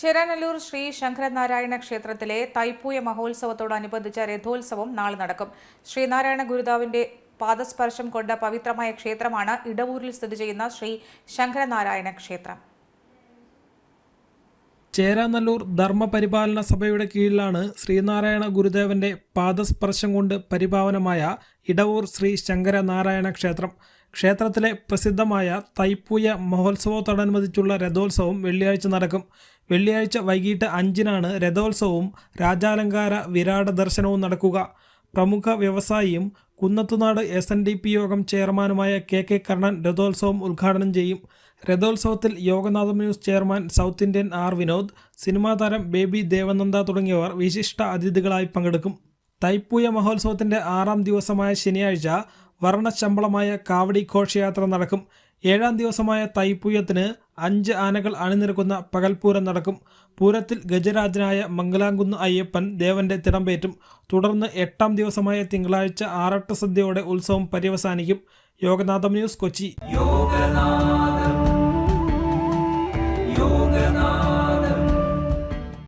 ചേരാനല്ലൂർ ശ്രീ ശങ്കരനാരായണ ക്ഷേത്രത്തിലെ തൈപ്പൂയ മഹോത്സവത്തോടനുബന്ധിച്ച രഥോത്സവം നാളെ നടക്കും. ശ്രീനാരായണ ഗുരുദേവന്റെ പാദസ്പർശം കൊണ്ട പവിത്രമായ ക്ഷേത്രമാണ് ഇടവൂരിൽ സ്ഥിതി ചെയ്യുന്ന ശ്രീ ശങ്കരനാരായണ ക്ഷേത്രം. ചേരാനല്ലൂർ ധർമ്മപരിപാലന സഭയുടെ കീഴിലാണ് ശ്രീനാരായണ ഗുരുദേവന്റെ പാദസ്പർശം കൊണ്ട് പരിപാവനമായ ഇടവൂർ ശ്രീ ശങ്കരനാരായണ ക്ഷേത്രം. ക്ഷേത്രത്തിലെ പ്രസിദ്ധമായ തൈപ്പൂയ മഹോത്സവത്തോടനുബന്ധിച്ചുള്ള രഥോത്സവം വെള്ളിയാഴ്ച നടക്കും. വെള്ളിയാഴ്ച വൈകിട്ട് അഞ്ചിനാണ് രഥോത്സവവും രാജാലങ്കാര വിരാട ദർശനവും നടക്കുക. പ്രമുഖ വ്യവസായിയും Kunnathunad S N D P യോഗം ചെയർമാനുമായ കെ കെ കർണൻ രഥോത്സവം ഉദ്ഘാടനം ചെയ്യും. രഥോത്സവത്തിൽ Yoganatham news chairman South Indian R Vinod cinema താരം ബേബി ദേവനന്ദ തുടങ്ങിയവർ വിശിഷ്ട അതിഥികളായി പങ്കെടുക്കും. തൈപ്പൂയ മഹോത്സവത്തിന്റെ ആറാം ദിവസമായ ശനിയാഴ്ച വർണശമ്പളമായ കാവടി ഘോഷയാത്ര നടക്കും. ഏഴാം ദിവസമായ തൈപ്പൂയത്തിന് അഞ്ച് ആനകൾ അണിനിരക്കുന്ന പകൽപൂരം നടക്കും. പൂരത്തിൽ ഗജരാജനായ മംഗലാംകുന്ന് അയ്യപ്പൻ ദേവന്റെ തിടമ്പേറ്റും. തുടർന്ന് എട്ടാം ദിവസമായ തിങ്കളാഴ്ച ആറട്ട സദ്യയോടെ ഉത്സവം പര്യവസാനിക്കും. യോഗനാഥം ന്യൂസ് കൊച്ചി.